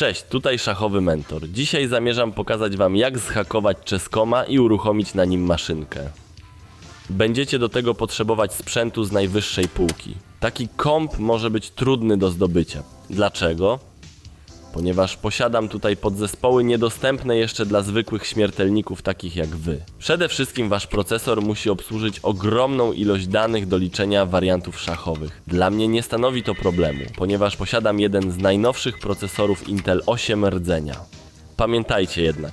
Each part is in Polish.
Cześć, tutaj szachowy mentor. Dzisiaj zamierzam pokazać wam jak zhakować Cheskoma i uruchomić na nim maszynkę. Będziecie do tego potrzebować sprzętu z najwyższej półki. Taki komp może być trudny do zdobycia. Dlaczego? Ponieważ posiadam tutaj podzespoły niedostępne jeszcze dla zwykłych śmiertelników takich jak wy. Przede wszystkim wasz procesor musi obsłużyć ogromną ilość danych do liczenia wariantów szachowych. Dla mnie nie stanowi to problemu, ponieważ posiadam jeden z najnowszych procesorów Intel 8 rdzenia. Pamiętajcie jednak,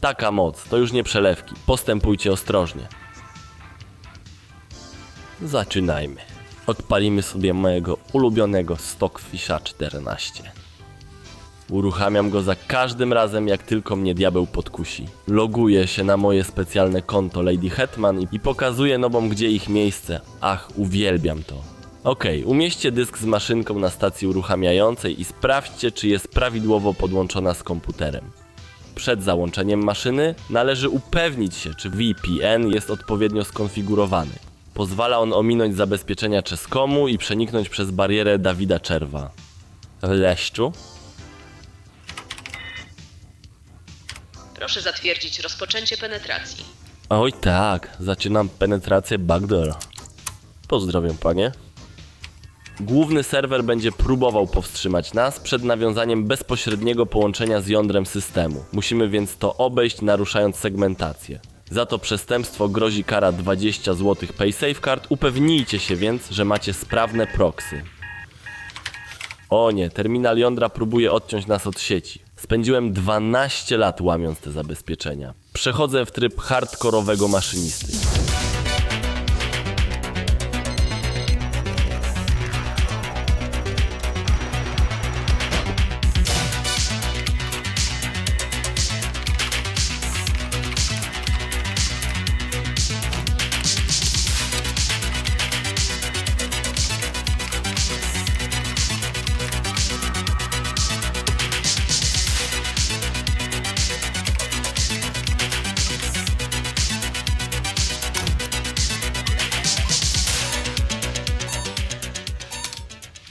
taka moc to już nie przelewki. Postępujcie ostrożnie. Zaczynajmy. Odpalimy sobie mojego ulubionego Stockfisha 14. Uruchamiam go za każdym razem, jak tylko mnie diabeł podkusi. Loguję się na moje specjalne konto Lady Hetman i- pokazuję nobom, gdzie ich miejsce. Ach, uwielbiam to. Okej, umieśćcie dysk z maszynką na stacji uruchamiającej i sprawdźcie, czy jest prawidłowo podłączona z komputerem. Przed załączeniem maszyny należy upewnić się, czy VPN jest odpowiednio skonfigurowany. Pozwala on ominąć zabezpieczenia Cheskomu i przeniknąć przez barierę Dawida Czerwa. Leszczu? Proszę zatwierdzić rozpoczęcie penetracji. Oj tak, zaczynam penetrację backdoor. Pozdrowię panie. Główny serwer będzie próbował powstrzymać nas przed nawiązaniem bezpośredniego połączenia z jądrem systemu. Musimy więc to obejść, naruszając segmentację. Za to przestępstwo grozi kara 20 zł PaySafeCard. Upewnijcie się więc, że macie sprawne proxy. O nie, terminal jądra próbuje odciąć nas od sieci. Spędziłem 12 lat łamiąc te zabezpieczenia. Przechodzę w tryb hardkorowego maszynisty.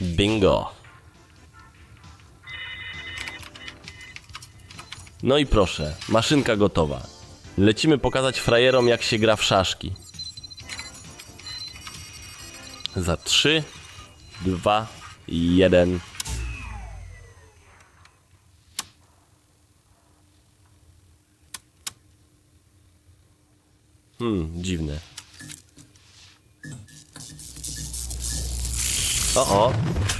Bingo. No i proszę, maszynka gotowa. Lecimy pokazać frajerom, jak się gra w szaszki. Za 3, 2, 1. Hmm, dziwne. O, o.